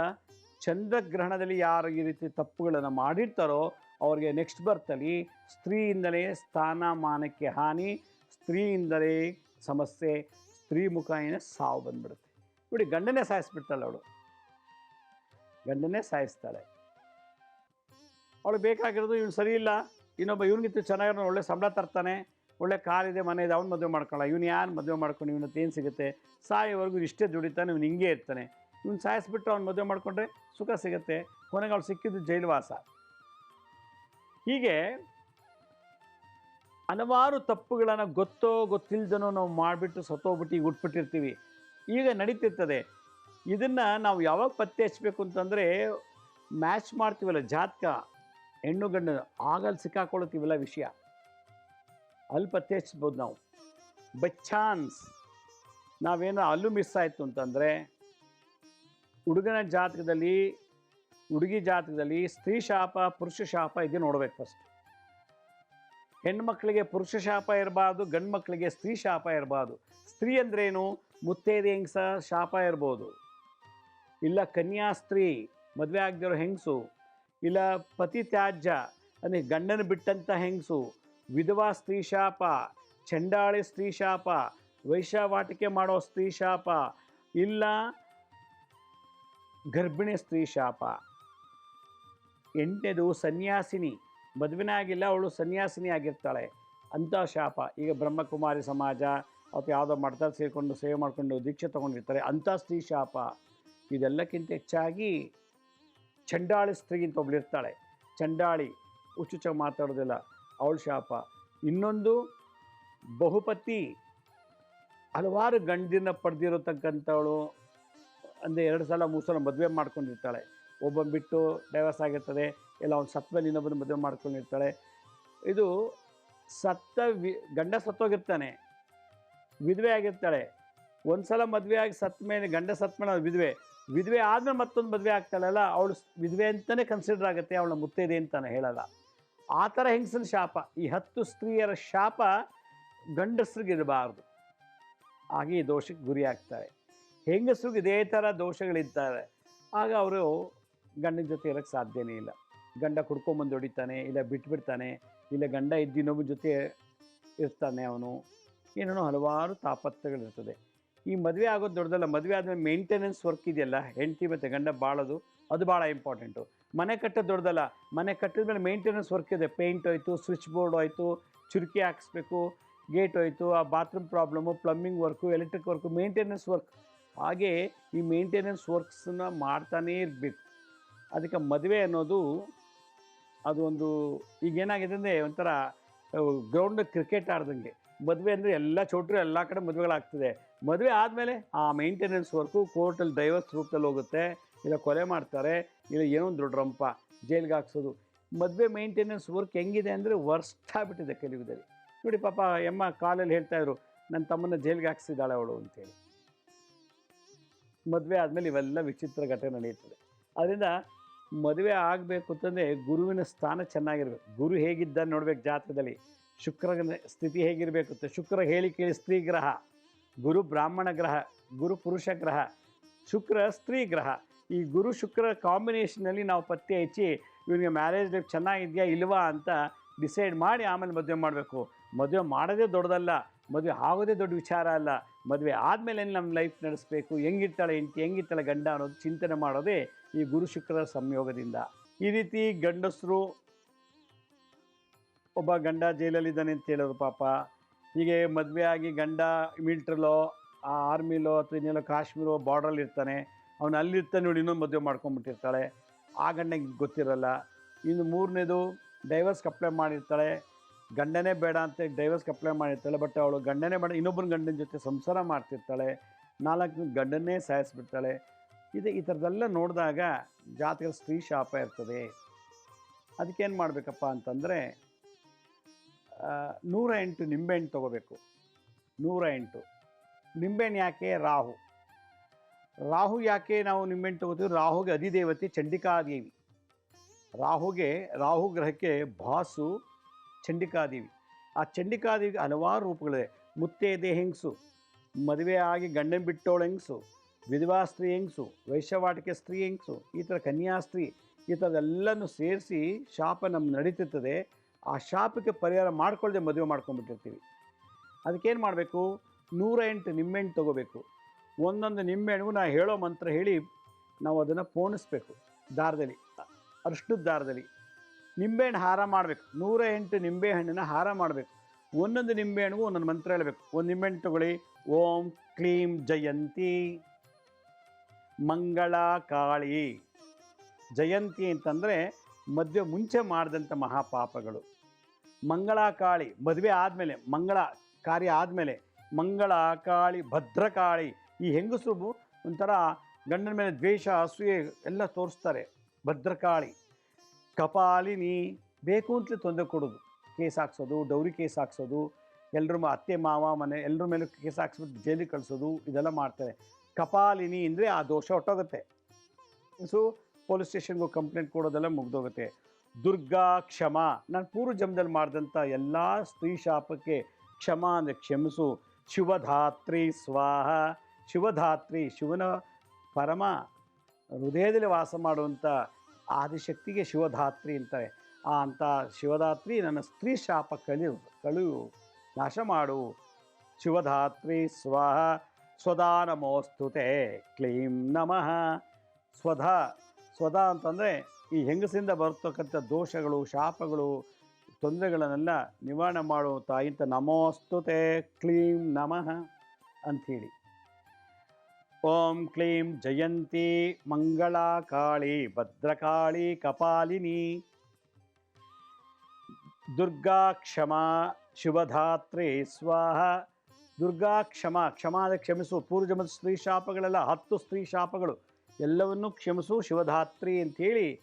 A: ಚಂದ್ರಗ್ರಹಣದಲ್ಲಿ ಯಾರು ಈ ರೀತಿ ತಪ್ಪುಗಳನ್ನು ಮಾಡಿರ್ತಾರೋ ಅವ್ರಿಗೆ ನೆಕ್ಸ್ಟ್ ಬರ್ತಲ್ಲಿ ಸ್ತ್ರೀಯಿಂದಲೇ ಸ್ಥಾನಮಾನಕ್ಕೆ ಹಾನಿ, ಸ್ತ್ರೀಯಿಂದಲೇ ಸಮಸ್ಯೆ, ಸ್ತ್ರೀ ಮುಖಾಯಿನ ಸಾವು ಬಂದ್ಬಿಡುತ್ತೆ. ನೋಡಿ ಗಂಡನೇ ಸಾಯಿಸ್ಬಿಡ್ತಾಳೆ ಅವಳು. ಗಂಡನೇ ಸಾಯಿಸ್ತಾಳೆ. ಅವಳು ಬೇಕಾಗಿರೋದು ಇವನು ಸರಿ ಇಲ್ಲ. ಇನ್ನೊಬ್ಬ ಇವನಿಗಿಂತ ಚೆನ್ನಾಗಿರೋ ಒಳ್ಳೆ ಸಂಬಳ ತರ್ತಾನೆ. ಒಳ್ಳೆ ಕಾರಿದೆ, ಮನೆ ಇದೆ, ಅವ್ನು ಮದುವೆ ಮಾಡ್ಕೊಳ್ಳ. ಇವನು ಯಾರು ಮದುವೆ ಮಾಡ್ಕೊಂಡು ಇವನ ಏನು ಸಿಗುತ್ತೆ? ಸಾಯೋವರೆಗೂ ಇಷ್ಟೇ ದುಡಿತಾನೆ, ಇವನು ಹಿಂಗೆ ಇರ್ತಾನೆ. ಇವನು ಸಾಯಿಸ್ಬಿಟ್ಟು ಅವ್ನು ಮದುವೆ ಮಾಡಿಕೊಂಡ್ರೆ ಸುಖ ಸಿಗುತ್ತೆ. ಕೊನೆಗೆ ಅವ್ಳು ಸಿಕ್ಕಿದ್ದು ಜೈಲುವಾಸ. ಹೀಗೆ ಹಲವಾರು ತಪ್ಪುಗಳನ್ನು ಗೊತ್ತೋ ಗೊತ್ತಿಲ್ಲದನೋ ನಾವು ಮಾಡಿಬಿಟ್ಟು ಸತ್ತೋಗ್ಬಿಟ್ಟು ಈಗ ಉಟ್ಬಿಟ್ಟಿರ್ತೀವಿ. ಈಗ ನಡೀತಿರ್ತದೆ. ಇದನ್ನು ನಾವು ಯಾವಾಗ ಪತ್ತೆ ಹಚ್ಚಬೇಕು ಅಂತಂದರೆ ಮ್ಯಾಚ್ ಮಾಡ್ತೀವಲ್ಲ ಜಾತಕ, ಹೆಣ್ಣು ಗಂಡು ಆಗಲ್ಲಿ ಸಿಕ್ಕಾಕೊಳ್ತೀವಲ್ಲ ವಿಷಯ. ಅಲ್ಲಿ ಪತ್ತೆ ಹಚ್ಬೋದು ನಾವು. ಬೈ ಚಾನ್ಸ್ ನಾವೇನೋ ಅಲ್ಲೂ ಮಿಸ್ ಆಯಿತು ಅಂತಂದರೆ ಹುಡುಗನ ಜಾತಕದಲ್ಲಿ ಹುಡುಗಿ ಜಾತಕದಲ್ಲಿ ಸ್ತ್ರೀ ಶಾಪ, ಪುರುಷ ಶಾಪ ಇದೆ ನೋಡ್ಬೇಕು ಫಸ್ಟ್ ಹೆಣ್ಮಕ್ಳಿಗೆ ಪುರುಷ ಶಾಪ ಇರಬಾರ್ದು, ಗಂಡು ಮಕ್ಕಳಿಗೆ ಸ್ತ್ರೀ ಶಾಪ ಇರಬಾರ್ದು. ಸ್ತ್ರೀ ಅಂದ್ರೇನು? ಮುತ್ತೈದೆ ಹೆಂಗಸ ಶಾಪ ಇರ್ಬೋದು. ಇಲ್ಲ ಕನ್ಯಾ ಸ್ತ್ರೀ ಮದುವೆ ಆಗದಿರೋ ಹೆಂಗಸು? ಇಲ್ಲ ಪತಿ ತ್ಯಾಜ್ಯ, ಅಂದರೆ ಗಂಡನ ಬಿಟ್ಟಂಥ ಹೆಂಗಸು? ವಿಧವಾ ಸ್ತ್ರೀ ಶಾಪ, ಚಂಡಾಳಿ ಸ್ತ್ರೀ ಶಾಪ ವೈಶ್ಯವಾಟಿಕೆ ಮಾಡೋ ಸ್ತ್ರೀ ಶಾಪ, ಇಲ್ಲ ಗರ್ಭಿಣಿ ಸ್ತ್ರೀ ಶಾಪ. ಎಂಟನೇದು ಸನ್ಯಾಸಿನಿ. ಮದುವೆನೇ ಆಗಿಲ್ಲ ಅವಳು ಸನ್ಯಾಸಿನಿ ಆಗಿರ್ತಾಳೆ. ಅಂಥ ಶಾಪ. ಈಗ ಬ್ರಹ್ಮಕುಮಾರಿ ಸಮಾಜ ಅಥವಾ ಯಾವುದೋ ಮಠದಲ್ಲಿ ಸೇರಿಕೊಂಡು ಸೇವೆ ಮಾಡಿಕೊಂಡು ದೀಕ್ಷೆ ತೊಗೊಂಡಿರ್ತಾರೆ. ಅಂಥ ಸ್ತ್ರೀ ಶಾಪ. ಇದೆಲ್ಲಕ್ಕಿಂತ ಹೆಚ್ಚಾಗಿ ಚಂಡಾಳಿ ಸ್ತ್ರೀ ಅಂತ ಒಬ್ಳು ಇರ್ತಾಳೆ. ಚಂಡಾಳಿ ಹುಚ್ಚುಚ್ಚ ಮಾತಾಡೋದಿಲ್ಲ, ಅವಳ ಶಾಪ. ಇನ್ನೊಂದು ಬಹುಪತಿ, ಹಲವಾರು ಗಂಡಿನ ಪಡೆದಿರತಕ್ಕಂಥವಳು. ಅಂದರೆ ಎರಡು ಸಲ, ಮೂರು ಸಲ ಮದುವೆ ಮಾಡ್ಕೊಂಡಿರ್ತಾಳೆ. ಒಬ್ಬನ ಬಿಟ್ಟು ಡೈವರ್ಸ್ ಆಗಿರ್ತದೆ ಇಲ್ಲ ಅವ್ನು ಸತ್ತ ಮೇಲೆ ಇನ್ನೊಬ್ಬನ ಮದುವೆ ಮಾಡ್ಕೊಂಡಿರ್ತಾಳೆ. ಇದು ಸತ್ತ ವಿ, ಗಂಡ ಸತ್ತೋಗಿರ್ತಾನೆ, ವಿಧವೆ ಆಗಿರ್ತಾಳೆ. ಒಂದು ಸಲ ಮದುವೆ ಆಗಿ ಸತ್ತ ಮೇಲೆ ಗಂಡ ಸತ್ತ ಮೇಲೆ ವಿಧವೆ. ವಿಧವೆ ಆದ್ರೆ ಮತ್ತೊಂದು ಮದುವೆ ಆಗ್ತಾಳಲ್ಲ, ಅವಳು ವಿಧವೆ ಅಂತಲೇ ಕನ್ಸಿಡರ್ ಆಗುತ್ತೆ, ಅವಳ ಮುತ್ತೈದೆ ಅಂತಾನೆ ಹೇಳಲ್ಲ. ಆ ಥರ ಹೆಂಗಸನ ಶಾಪ, ಈ ಹತ್ತು ಸ್ತ್ರೀಯರ ಶಾಪ ಗಂಡಸ್ರಿಗೆ ಇರಬಾರ್ದು ಹಾಗೆ ಈ ದೋಷಕ್ಕೆ ಗುರಿ ಆಗ್ತಾರೆ ಹೆಂಗಸ್ರಿಗೆ ಇದೇ ಥರ ದೋಷಗಳಿರ್ತಾರೆ ಆಗ ಅವರು ಗಂಡನ ಜೊತೆ ಇರೋಕ್ಕೆ ಸಾಧ್ಯನೇ ಇಲ್ಲ. ಗಂಡ ಕುಡ್ಕೊಂಬಂದು ಹೊಡಿತಾನೆ, ಇಲ್ಲ ಬಿಟ್ಬಿಡ್ತಾನೆ, ಇಲ್ಲ ಗಂಡ ಇದ್ದಿನೊಬ್ಬ ಜೊತೆ ಇರ್ತಾನೆ ಅವನು. ಏನೇನೋ ಹಲವಾರು ತಾಪತ್ರಗಳಿರ್ತದೆ. ಈ ಮದುವೆ ಆಗೋದು ದೊಡ್ಡದಲ್ಲ, ಮದುವೆ ಆದಮೇಲೆ ಮೇಂಟೆನೆನ್ಸ್ ವರ್ಕ್ ಇದೆಯಲ್ಲ, ಹೆಂಡತಿ ಮತ್ತು ಗಂಡ ಬಾಳೋದು, ಅದು ಭಾಳ ಇಂಪಾರ್ಟೆಂಟು ಮನೆ ಕಟ್ಟೋದು ದೊಡ್ಡದಲ್ಲ, ಮನೆ ಕಟ್ಟಿದ ಮೇಲೆ ಮೇಂಟೆನೆನ್ಸ್ ವರ್ಕ್ ಇದೆ. ಪೇಂಟ್ ಹೋಯ್ತು ಸ್ವಿಚ್ ಬೋರ್ಡ್ ಹೋಯ್ತು, ಚುರುಕಿ ಹಾಕಿಸ್ಬೇಕು ಗೇಟ್ ಹೋಯಿತು, ಆ bathroom problem plumbing work electric work maintenance work ಹಾಗೆ ಈ ಮೇಂಟೆನೆನ್ಸ್ ವರ್ಕ್ಸನ್ನ ಮಾಡ್ತಾನೇ ಇರಬೇಕು. ಅದಕ್ಕೆ ಮದುವೆ ಅನ್ನೋದು ಅದು ಒಂದು ಈಗ ಏನಾಗಿದೆ ಅಂದರೆ ಒಂಥರ ಗ್ರೌಂಡ್ ಕ್ರಿಕೆಟ್ ಆಡ್ದಂಗೆ. ಮದುವೆ ಅಂದರೆ ಎಲ್ಲ ಚೋಟ್ರು ಎಲ್ಲ ಕಡೆ ಮದುವೆಗಳಾಗ್ತದೆ. ಮದುವೆ ಆದಮೇಲೆ ಆ ಮೇಂಟೆನೆನ್ಸ್ ವರ್ಕು ಕೋರ್ಟಲ್ಲಿ ಡೈವರ್ಸ್ ರೂಪದಲ್ಲಿ ಹೋಗುತ್ತೆ, ಇಲ್ಲ ಕೊಲೆ ಮಾಡ್ತಾರೆ, ಇಲ್ಲ ಏನೋ ಒಂದು ದೊಡ್ಡ ರಂಪ, ಜೈಲಿಗೆ ಹಾಕ್ಸೋದು. ಮದುವೆ ಮೇಂಟೆನೆನ್ಸ್ ವರ್ಕ್ ಹೆಂಗಿದೆ ಅಂದರೆ ವರ್ಸ್ಟ್ ಆಗಿಬಿಟ್ಟಿದೆ ಕೆಲವುದಲ್ಲಿ ನೋಡಿ ಪಾಪ ಎಮ್ಮ ಕಾಲಲ್ಲಿ ಹೇಳ್ತಾಯಿದ್ರು ನನ್ನ ತಮ್ಮನ್ನ ಜೈಲಿಗೆ ಹಾಕ್ಸಿದ್ದಾಳೆ ಅವಳು ಅಂತೇಳಿ. ಮದುವೆ ಆದಮೇಲೆ ಇವೆಲ್ಲ ವಿಚಿತ್ರ ಘಟನೆ ನಡೆಯುತ್ತದೆ ಅದರಿಂದ ಮದುವೆ ಆಗಬೇಕು ಅಂತಂದರೆ ಗುರುವಿನ ಸ್ಥಾನ ಚೆನ್ನಾಗಿರ್ಬೇಕು. ಗುರು ಹೇಗಿದ್ದ ನೋಡ್ಬೇಕು ಜಾತಕದಲ್ಲಿ ಶುಕ್ರನ ಸ್ಥಿತಿ ಹೇಗಿರಬೇಕು ಅಂತ. ಶುಕ್ರ ಹೇಳಿ ಕೇಳಿ ಸ್ತ್ರೀ ಗ್ರಹ. ಗುರು ಬ್ರಾಹ್ಮಣ ಗ್ರಹ, ಗುರು ಪುರುಷ ಗ್ರಹ, ಶುಕ್ರ ಸ್ತ್ರೀ ಗ್ರಹ. ಈ ಗುರು ಶುಕ್ರ ಕಾಂಬಿನೇಷನಲ್ಲಿ ನಾವು ಪತ್ತೆ ಹಚ್ಚಿ ಇವನಿಗೆ ಮ್ಯಾರೇಜ್ ಲೈಫ್ ಚೆನ್ನಾಗಿದೆಯಾ ಇಲ್ವಾ ಅಂತ ಡಿಸೈಡ್ ಮಾಡಿ ಆಮೇಲೆ ಮದುವೆ ಮಾಡಬೇಕು. ಮದುವೆ ಮಾಡೋದೇ ದೊಡ್ಡದಲ್ಲ. ಮದುವೆ ಆಗೋದೇ ದೊಡ್ಡ ವಿಚಾರ ಅಲ್ಲ. ಮದುವೆ ಆದಮೇಲೆ ನಮ್ಮ ಲೈಫ್ ನಡೆಸಬೇಕು? ಹೆಂಗಿರ್ತಾಳೆ ಹೆಂಡತಿ? ಹೆಂಗಿರ್ತಾಳೆ ಗಂಡ ಅನ್ನೋದು ಚಿಂತನೆ ಮಾಡೋದೇ ಈ ಗುರು ಶುಕ್ರರ ಸಂಯೋಗದಿಂದ. ಈ ರೀತಿ ಗಂಡಸರು ಒಬ್ಬ ಗಂಡ ಜೈಲಲ್ಲಿದ್ದಾನೆ ಅಂತ ಹೇಳೋರು ಪಾಪ. ಹೀಗೆ ಮದುವೆ ಆಗಿ ಗಂಡ ಮಿಲ್ಟ್ರಲ್ಲೋ ಆ ಆರ್ಮಿಲೋ ಅಥವಾ ಇನ್ನೆಲ್ಲೋ ಕಾಶ್ಮೀರೋ ಬಾರ್ಡ್ರಲ್ಲಿ ಇರ್ತಾನೆ. ಅವನು ಅಲ್ಲಿರ್ತಾನೆ ನೋಡಿ ಇನ್ನೊಂದು ಮದುವೆ ಮಾಡ್ಕೊಂಬಿಟ್ಟಿರ್ತಾಳೆ. ಆ ಗಂಡನಿಗೆ ಗೊತ್ತಿರಲ್ಲ. ಇನ್ನು ಮೂರನೇದು ಡೈವರ್ಸ್ ಅಪ್ಲೈ ಮಾಡಿರ್ತಾಳೆ. ಗಂಡನೇ ಬೇಡ ಅಂತ ಡೈವರ್ಸ್ ಅಪ್ಲೈ ಮಾಡಿರ್ತಾಳೆ. ಬಟ್ ಅವಳು ಗಂಡನೇ ಬೇಡ, ಇನ್ನೊಬ್ಬನ ಗಂಡನ ಜೊತೆ ಸಂಸಾರ ಮಾಡ್ತಿರ್ತಾಳೆ. ನಾಲ್ಕು ಗಂಡನ್ನೇ ಸಾಯಿಸ್ಬಿಡ್ತಾಳೆ. ಇದು ಈ ಥರದ್ದೆಲ್ಲ ನೋಡಿದಾಗ ಜಾತಕ ಸ್ತ್ರೀ ಶಾಪ ಇರ್ತದೆ. ಅದಕ್ಕೇನು ಮಾಡಬೇಕಪ್ಪ ಅಂತಂದರೆ ನೂರ ಎಂಟು ನಿಂಬೆಹಣ್ಣು ತೊಗೋಬೇಕು. ನೂರ ಎಂಟು. ನಿಂಬೆಹಣ್ಣು ಯಾಕೆ? ರಾಹು. ರಾಹು ಯಾಕೆ ನಾವು ನಿಂಬೆಹಣ್ಣು ತೊಗೋತೀವಿ? ರಾಹುಗೆ ಅಧಿದೇವತೆ ಚಂಡಿಕಾದೇವಿ. ರಾಹುಗೆ, ರಾಹು ಗ್ರಹಕ್ಕೆ ಭಾಸು ಚಂಡಿಕಾದೇವಿ. ಆ ಚಂಡಿಕಾದೇವಿಗೆ ಹಲವಾರು ರೂಪಗಳಿದೆ ಮುತ್ತೈದೆ ಹೆಂಗಸು, ಮದುವೆ ಆಗಿ ಗಂಡನ ಬಿಟ್ಟೋಳು ಹೆಂಗಸು ವಿಧವಾ ಸ್ತ್ರೀ ಹೆಂಗಸು, ವೈಶ್ಯವಾಟಿಕೆ ಸ್ತ್ರೀ ಹೆಂಗಸು, ಈ ಥರ ಕನ್ಯಾಸ್ತ್ರೀ ಈ ಥರದೆಲ್ಲನೂ ಸೇರಿಸಿ ಶಾಪ ನಮ್ಮ ನಡೀತಿರ್ತದೆ. ಆ ಶಾಪಕ್ಕೆ ಪರಿಹಾರ ಮಾಡ್ಕೊಳ್ಳದೆ ಮದುವೆ ಮಾಡ್ಕೊಂಡ್ಬಿಟ್ಟಿರ್ತೀವಿ ಅದಕ್ಕೇನು ಮಾಡಬೇಕು? ನೂರ ಎಂಟು ನಿಂಬೆಹಣ್ಣು ತೊಗೋಬೇಕು. ಒಂದೊಂದು ನಿಂಬೆಹಣ್ಣಿಗೂ ನಾ ಹೇಳೋ ಮಂತ್ರ ಹೇಳಿ ನಾವು ಅದನ್ನು ಪೋಣಿಸ್ಬೇಕು. ದಾರದಲ್ಲಿ, ಅರಿಶಿಣದ ದಾರದಲ್ಲಿ. ನಿಂಬೆಹಣ್ಣು ಹಾರ ಮಾಡಬೇಕು. ನೂರ ಎಂಟು ನಿಂಬೆಹಣ್ಣಿನ ಹಾರ ಮಾಡಬೇಕು. ಒಂದೊಂದು ನಿಂಬೆಹಣ್ಣಿಗೂ ಒಂದೊಂದು ಮಂತ್ರ ಹೇಳಬೇಕು. ಒಂದು ನಿಂಬೆಹಣ್ಣು ತೊಗೊಳ್ಳಿ. ಓಂ ಕ್ಲೀಂ ಜಯಂತಿ. ಮಂಗಳ ಕಾಳಿ. ಜಯಂತಿ ಅಂತಂದರೆ ಮದುವೆ ಮುಂಚೆ ಮಾಡಿದಂಥ ಮಹಾಪಾಪಗಳು. ಮಂಗಳ ಕಾಳಿ, ಮದುವೆ ಆದಮೇಲೆ, ಮಂಗಳ ಕಾರ್ಯ ಆದಮೇಲೆ, ಮಂಗಳ ಕಾಳಿ ಭದ್ರಕಾಳಿ ಈ ಹೆಂಗಸರು ಒಂಥರ ಗಂಡನ ಮೇಲೆ ದ್ವೇಷ, ಅಸೂಯೆ ಎಲ್ಲ ತೋರಿಸ್ತಾರೆ. ಭದ್ರಕಾಳಿ ಕಪಾಲಿನಿ ಬೇಕು ಅಂತಲೇ ತೊಂದರೆ ಕೊಡೋದು. ಕೇಸ್ ಹಾಕ್ಸೋದು, ಡೌರಿ ಕೇಸ್ ಹಾಕ್ಸೋದು ಎಲ್ಲರ ಅತ್ತೆ, ಮಾವ, ಮನೆ ಎಲ್ಲರ ಮೇಲೂ ಕೇಸ್ ಹಾಕ್ಸ್ಬಿಟ್ಟು ಜೈಲಿಗೆ ಕಳಿಸೋದು, ಇದೆಲ್ಲ ಮಾಡ್ತಾರೆ. ಕಪಾಲಿನಿ ಅಂದರೆ ಆ ದೋಷ ಹೊಟ್ಟೋಗುತ್ತೆ ಸೊ ಪೊಲೀಸ್ ಸ್ಟೇಷನ್ಗೂ ಕಂಪ್ಲೇಂಟ್ ಕೊಡೋದೆಲ್ಲ ಮುಗ್ದೋಗುತ್ತೆ. ದುರ್ಗಾ ಕ್ಷಮ. ನಾನು ಪೂರ್ವ ಜನ್ಮದಲ್ಲಿ ಮಾಡಿದಂಥ ಎಲ್ಲ ಸ್ತ್ರೀ ಶಾಪಕ್ಕೆ ಕ್ಷಮ ಅಂದರೆ ಕ್ಷಮಿಸು. ಶಿವಧಾತ್ರಿ ಸ್ವಾಹ. ಶಿವಧಾತ್ರಿ ಶಿವನ ಪರಮ ಹೃದಯದಲ್ಲಿ ವಾಸ ಮಾಡುವಂಥ ಆದಿಶಕ್ತಿಗೆ ಶಿವಧಾತ್ರಿ ಅಂತಾರೆ. ಆ ಅಂಥ ಶಿವಧಾತ್ರಿ ನನ್ನ ಸ್ತ್ರೀ ಶಾಪ ಕಳಿ ಕಳು ನಾಶ ಮಾಡು. ಶಿವಧಾತ್ರಿ ಸ್ವಾಹ. ಸ್ವದಾ ನಮೋಸ್ತುತೆ ಕ್ಲೀಂ ನಮಃ. ಸ್ವಧ ಸ್ವಧ ಅಂತಂದರೆ ಈ ಹೆಂಗಸಿಂದ ಬರ್ತಕ್ಕಂಥ ದೋಷಗಳು, ಶಾಪಗಳು, ತೊಂದರೆಗಳನ್ನೆಲ್ಲ ನಿವಾರಣೆ ಮಾಡುವ ತಾಯಿಂತ ನಮೋಸ್ತುತೆ ಕ್ಲೀಂ ನಮಃ ಅಂಥೇಳಿ. ಓಂ ಕ್ಲೀಂ ಜಯಂತಿ ಮಂಗಳಾ ಕಾಳಿ ಭದ್ರಕಾಳಿ ಕಪಾಲಿನಿ. ದುರ್ಗಾ ಕ್ಷಮಾ ಶಿವಧಾತ್ರಿ ಸ್ವಾಹ. ದುರ್ಗಾ ಕ್ಷಮ, ಕ್ಷಮಾದ ಕ್ಷಮಿಸು, ಪೂರ್ವಜಮದ ಸ್ತ್ರೀ ಶಾಪಗಳೆಲ್ಲ ಹತ್ತು ಸ್ತ್ರೀ ಶಾಪಗಳು, ಎಲ್ಲವನ್ನೂ ಕ್ಷಮಿಸು, ಶಿವಧಾತ್ರಿ ಅಂಥೇಳಿ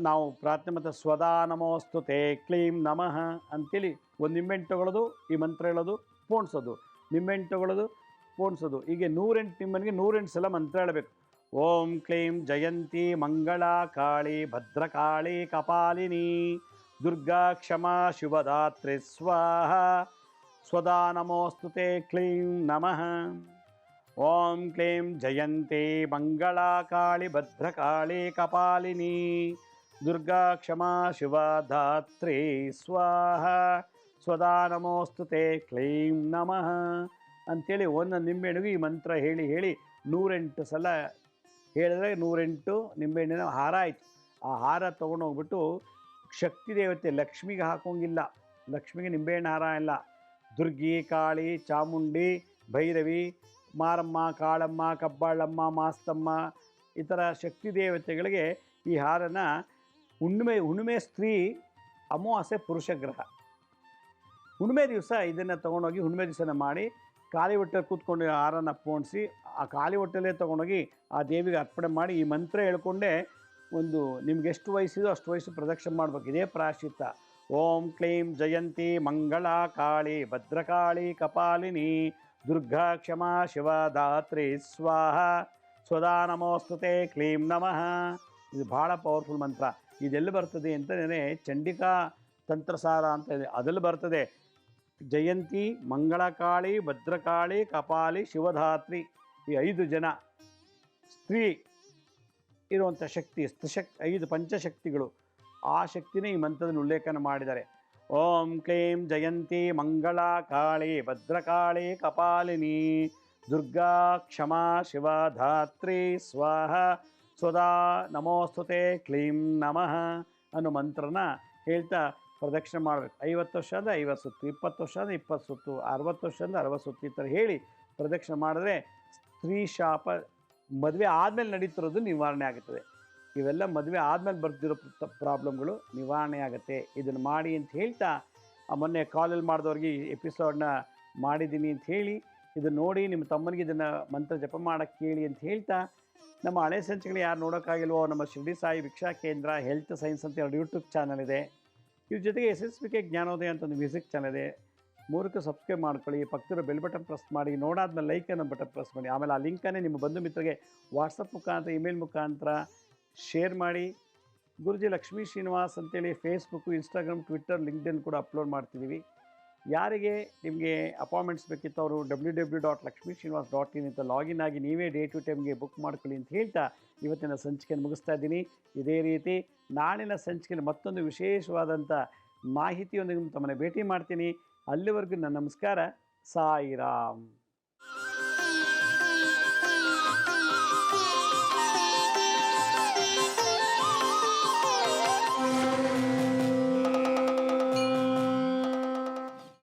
A: ನಾವು ಪ್ರಾರ್ಥನೆ ಮತ್ತು ಸ್ವದಾ ನಮೋಸ್ತುತೆ ಕ್ಲೀಂ ನಮಃ ಅಂತೇಳಿ ಒಂದು ನಿಂಬೆಹಣ್ಣು ತಗೊಳ್ಳೋದು ಈ ಮಂತ್ರ ಹೇಳೋದು, ಪೋಣಿಸೋದು. ನಿಂಬೆಹಣ್ಣು ತಗೊಳ್ಳೋದು ಪೋಣಿಸೋದು. ಹೀಗೆ ನೂರೆಂಟು, ನಿಮ್ಮನಿಗೆ ನೂರೆಂಟು ಸಲ ಮಂತ್ರ ಹೇಳಬೇಕು. ಓಂ ಕ್ಲೀಂ ಜಯಂತಿ ಮಂಗಳ ಕಾಳಿ ಭದ್ರಕಾಳಿ ಕಪಾಲಿನಿ. ದುರ್ಗಾ ಕ್ಷಮಾ, ಶಿವಧಾತ್ರಿ ಸ್ವಾಹ. ಸ್ವದಾ ನಮೋಸ್ತುತೆ ಕ್ಲೀಂ ನಮಃ. ಓಂ ಕ್ಲೀಂ ಕಾಳಿ ಭದ್ರಕಾಳಿ ಕಪಾಲಿನಿ. ದುರ್ಗಾ ಕ್ಷಮಾ ಶಿವಧಾತ್ರಿ ಸ್ವಾಹ. ಸ್ವದಾ ನಮೋಸ್ತುತೆ ಕ್ಲೀಂ ನಮಃ. ಅಂಥೇಳಿ ಒಂದೊಂದು ನಿಂಬೆಹಣ್ಣಿಗೂ ಈ ಮಂತ್ರ ಹೇಳಿ ಹೇಳಿ ನೂರೆಂಟು ಸಲ ಹೇಳಿದ್ರೆ ನೂರೆಂಟು ನಿಂಬೆಹಣ್ಣಿನ ಹಾರ ಆಯಿತು. ಆ ಹಾರ ತೊಗೊಂಡೋಗ್ಬಿಟ್ಟು ಶಕ್ತಿ ದೇವತೆ ಲಕ್ಷ್ಮಿಗೆ ಹಾಕೋಂಗಿಲ್ಲ. ಲಕ್ಷ್ಮಿಗೆ ನಿಂಬೆಹಣ್ಣು ಹಾರ ಇಲ್ಲ. ದುರ್ಗಿ, ಕಾಳಿ, ಚಾಮುಂಡಿ, ಭೈರವಿ, ಮಾರಮ್ಮ, ಕಾಳಮ್ಮ, ಕಬ್ಬಾಳಮ್ಮ, ಮಾಸ್ತಮ್ಮ ಈ ಥರ ಶಕ್ತಿ ದೇವತೆಗಳಿಗೆ ಈ ಹಾರನ ಹುಣ್ಣಿಮೆ ಹುಣ್ಣಿಮೆ ಸ್ತ್ರೀ ಅಮಾವಾಸ್ಯೆ ಪುರುಷ ಗ್ರಹ. ಹುಣ್ಣಿಮೆ ದಿವಸ ಇದನ್ನು ತೊಗೊಂಡೋಗಿ ಹುಣ್ಣಿಮೆ ದಿವಸನ ಮಾಡಿ ಖಾಲಿ ಹೊಟ್ಟೆಲಿ ಕೂತ್ಕೊಂಡು ಹಾರನ ಪೋಣಿಸಿ ಆ ಖಾಲಿ ಹೊಟ್ಟೆಲೇ ತೊಗೊಂಡೋಗಿ ಆ ದೇವಿಗೆ ಅರ್ಪಣೆ ಮಾಡಿ ಈ ಮಂತ್ರ ಹೇಳ್ಕೊಂಡೇ ಒಂದು ನಿಮ್ಗೆ ಎಷ್ಟು ವಯಸ್ಸಿದೋ ಅಷ್ಟು ವಯಸ್ಸು ಪ್ರದಕ್ಷಿಣೆ ಮಾಡಬೇಕು. ಇದೇ ಪ್ರಾಶ್ಚಿತ್ತ ಓಂ ಕ್ಲೀಂ ಜಯಂತಿ ಮಂಗಳ ಕಾಳಿ ಭದ್ರಕಾಳಿ, ಕಪಾಲಿನಿ, ದುರ್ಗಾ ಕ್ಷಮಾ ಶಿವ, ಧಾತ್ರಿ, ಸ್ವಾಹ. ಸ್ವದಾ ನಮೋಸ್ತುತೆ ಕ್ಲೀಂ ನಮಃ. ಇದು ಭಾಳ ಪವರ್ಫುಲ್ ಮಂತ್ರ. ಇದೆಲ್ಲಿ ಬರ್ತದೆ ಅಂತಂದರೆ ಚಂಡಿಕಾ ತಂತ್ರಸಾರ ಅಂತ ಇದೆ. ಅದಲ್ಲಿ ಬರ್ತದೆ? ಜಯಂತಿ, ಮಂಗಳಕಾಳಿ, ಭದ್ರಕಾಳಿ, ಕಪಾಲಿ ಶಿವಧಾತ್ರಿ ಈ ಐದು ಜನ ಸ್ತ್ರೀ ಇರುವಂಥ ಶಕ್ತಿ ಸ್ತ್ರೀಶಕ್ ಐದು ಪಂಚಶಕ್ತಿಗಳು ಆ ಶಕ್ತಿನೇ ಈ ಮಂತ್ರದಲ್ಲಿ ಉಲ್ಲೇಖನ ಮಾಡಿದ್ದಾರೆ. ಓಂ ಕ್ಲೀಂ ಜಯಂತಿ ಮಂಗಳ ಕಾಳಿ ಭದ್ರಕಾಳಿ ಕಪಾಲಿನಿ ದುರ್ಗಾ ಕ್ಷಮಾ ಶಿವ ಧಾತ್ರಿ ಸ್ವಾಹ ಸ್ವದಾ ನಮೋಸ್ತುತೆ ಕ್ಲೀಂ ನಮಃ ಅನ್ನೋ ಮಂತ್ರನ ಹೇಳ್ತಾ ಪ್ರದಕ್ಷಿಣೆ ಮಾಡಬೇಕು. ಐವತ್ತು ವರ್ಷ ಅಂದರೆ ಐವತ್ತು ಸುತ್ತು, ಇಪ್ಪತ್ತು ವರ್ಷ ಅಂದರೆ ಇಪ್ಪತ್ತು ಸುತ್ತು, ಅರವತ್ತು ವರ್ಷ ಅಂದರೆ ಅರವತ್ತು ಸುತ್ತು ಈ ಥರ ಹೇಳಿ ಪ್ರದಕ್ಷಿಣೆ ಮಾಡಿದ್ರೆ ಸ್ತ್ರೀ ಶಾಪ ಮದುವೆ ಆದಮೇಲೆ ನಡೀತಿರೋದು ನಿವಾರಣೆ ಆಗುತ್ತದೆ ಇವೆಲ್ಲ ಮದುವೆ ಆದಮೇಲೆ ಬರ್ತಿರೋ ಪ್ರಾಬ್ಲಮ್ಗಳು ನಿವಾರಣೆ ಆಗುತ್ತೆ. ಇದನ್ನು ಮಾಡಿ ಅಂತ ಹೇಳ್ತಾ ಮೊನ್ನೆ ಕಾಲಲ್ಲಿ ಮಾಡಿದವ್ರಿಗೆ ಈ ಎಪಿಸೋಡ್ನ ಮಾಡಿದ್ದೀನಿ ಅಂತ ಹೇಳಿ ಇದನ್ನು ನೋಡಿ ನಿಮ್ಮ ತಮ್ಮನಿಗೆ ಇದನ್ನು ಮಂತ್ರ ಜಪ ಮಾಡೋಕ್ಕೆ ಕೇಳಿ ಅಂತ ಹೇಳ್ತಾ, ನಮ್ಮ ಹಳೆ ಸಂಚಿಗಳು ಯಾರು ನೋಡೋಕ್ಕಾಗಿಲ್ವೋ, ನಮ್ಮ ಶಿರಡಿ ಸಾಯಿ ಭಿಕ್ಷಾ ಕೇಂದ್ರ ಹೆಲ್ತ್ ಸೈನ್ಸ್ ಅಂತ ಎರಡು ಯೂಟ್ಯೂಬ್ ಚಾನಲ್ ಇದೆ. ಇದ್ರ ಜೊತೆಗೆ ಎಸ್ ಎಸ್ ಪಿ ಕೆ ಜ್ಞಾನೋದಯ ಅಂತ ಒಂದು ಮ್ಯೂಸಿಕ್ ಚಾನಲ್ ಇದೆ. ಮೂರಕ್ಕೆ ಸಬ್ಸ್ಕ್ರೈಬ್ ಮಾಡ್ಕೊಳ್ಳಿ ಪಕ್ಕದ ಬೆಲ್ ಬಟನ್ ಪ್ರೆಸ್ ಮಾಡಿ, ನೋಡಾದ್ಮೇಲೆ ಲೈಕ್ ಅನ್ನೋ ಬಟನ್ ಪ್ರೆಸ್ ಮಾಡಿ. ಆಮೇಲೆ ಆ ಲಿಂಕನ್ನೇ ನಿಮ್ಮ ಬಂಧು ಮಿತ್ರರಿಗೆ ವಾಟ್ಸಪ್ ಮುಖಾಂತರ, ಇಮೇಲ್ ಮುಖಾಂತರ ಶೇರ್ ಮಾಡಿ. ಗುರುಜಿ ಲಕ್ಷ್ಮೀ ಶ್ರೀನಿವಾಸ್ ಅಂತೇಳಿ ಫೇಸ್ಬುಕ್ಕು ಇನ್ಸ್ಟಾಗ್ರಾಮ್ ಟ್ವಿಟ್ಟರ್ ಲಿಂಕ್ಡನ್ ಕೂಡ ಅಪ್ಲೋಡ್ ಮಾಡ್ತಿದ್ದೀವಿ ಯಾರಿಗೆ ನಿಮಗೆ ಅಪಾಯಿಂಟ್ಮೆಂಟ್ಸ್ ಬೇಕಿತ್ತು ಅವರು W W dot Lakshmi Srinivas dot in ಅಂತ ಲಾಗಿನ್ ಆಗಿ ನೀವೇ ಡೇ ಟು ಟೈಮ್ಗೆ ಬುಕ್ ಮಾಡ್ಕೊಳ್ಳಿ ಅಂತ ಹೇಳ್ತಾ ಇವತ್ತಿನ ಸಂಚಿಕೆಯನ್ನು ಮುಗಿಸ್ತಾ ಇದ್ದೀನಿ. ಇದೇ ರೀತಿ ನಾಳಿನ ಸಂಚಿಕೆಯಲ್ಲಿ ಮತ್ತೊಂದು ವಿಶೇಷವಾದಂಥ ಮಾಹಿತಿಯೊಂದಿಗೆ ತಮ್ಮನ್ನು ಭೇಟಿ ಮಾಡ್ತೀನಿ. ಅಲ್ಲಿವರೆಗೂ ನನ್ನ ನಮಸ್ಕಾರ. ಸಾಯಿರಾಮ್.